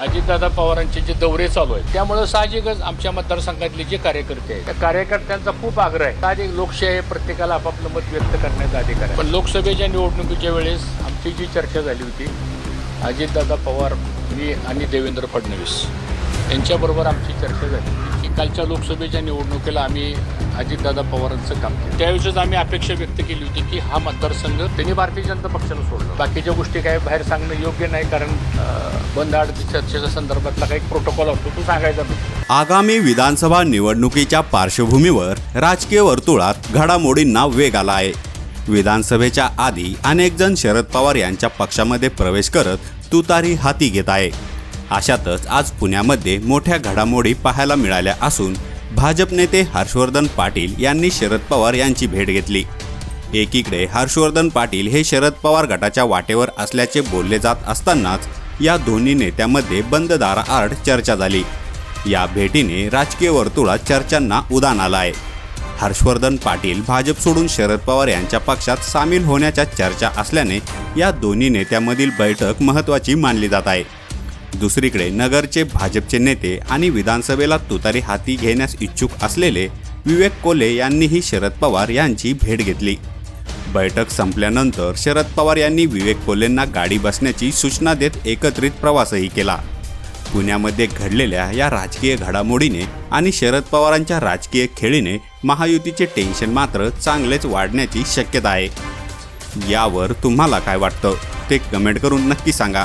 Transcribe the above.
अजितदादा पवारांचे जे दौरे चालू आहेत त्यामुळे साहजिकच आमच्या मतदारसंघातले जे कार्यकर्ते आहेत त्या कार्यकर्त्यांचा खूप आग्रह आहे. साहजिक लोकशाही आहे, प्रत्येकाला आपापलं मत व्यक्त करण्याचा अधिकार आहे. पण लोकसभेच्या निवडणुकीच्या वेळेस आमची जी चर्चा झाली होती अजितदादा पवार मी आणि देवेंद्र फडणवीस यांच्याबरोबर आमची चर्चा झाली की कालच्या लोकसभेच्या निवडणुकीला आम्ही अजितदादा पवारांचं काम केलं. त्यावेळेस आम्ही अपेक्षा व्यक्त केली होती की हा मतदारसंघ त्यांनी भारतीय जनता पक्षाला सोडलं. बाकीच्या गोष्टी काय बाहेर सांगणं योग्य नाही कारण बंद आड चर्चेच्या संदर्भातला काही प्रोटोकॉल असतो तो सांगायचा आगामी विधानसभा निवडणुकीच्या पार्श्वभूमीवर राजकीय वर्तुळात घडामोडींना वेग आला आहे. विधानसभेच्या आधी अनेक जण शरद पवार यांच्या पक्षामध्ये प्रवेश करत तुतारी हाती घेत आहे. अशातच आज पुण्यामध्ये मोठ्या घडामोडी पाहायला मिळाल्या असून भाजप नेते हर्षवर्धन पाटील यांनी शरद पवार यांची भेट घेतली. एकीकडे हर्षवर्धन पाटील हे शरद पवार गटाच्या वाटेवर असल्याचे बोलले जात असतानाच या दोन्ही नेत्यामध्ये बंद दाराआड चर्चा झाली. या भेटीने राजकीय वर्तुळात चर्चांना उदान आलं आहे हर्षवर्धन पाटील भाजप सोडून शरद पवार यांच्या पक्षात सामील होण्याच्या चर्चा असल्याने या दोन्ही नेत्यामधील बैठक महत्त्वाची मानली जात आहे. दुसरीकडे नगरचे भाजपचे नेते आणि विधानसभेला तुतारी हाती घेण्यास इच्छुक असलेले विवेक कोले यांनीही शरद पवार यांची भेट घेतली. बैठक संपल्यानंतर शरद पवार यांनी विवेक कोलेंना गाडी बसण्याची सूचना देत एकत्रित प्रवासही केला. पुण्यामध्ये घडलेल्या या राजकीय घडामोडीने आणि शरद पवारांच्या राजकीय खेळीने महायुतीचे टेन्शन मात्र चांगलेच वाढण्याची शक्यता आहे. यावर तुम्हाला काय वाटतं? ते कमेंट करून नक्की सांगा.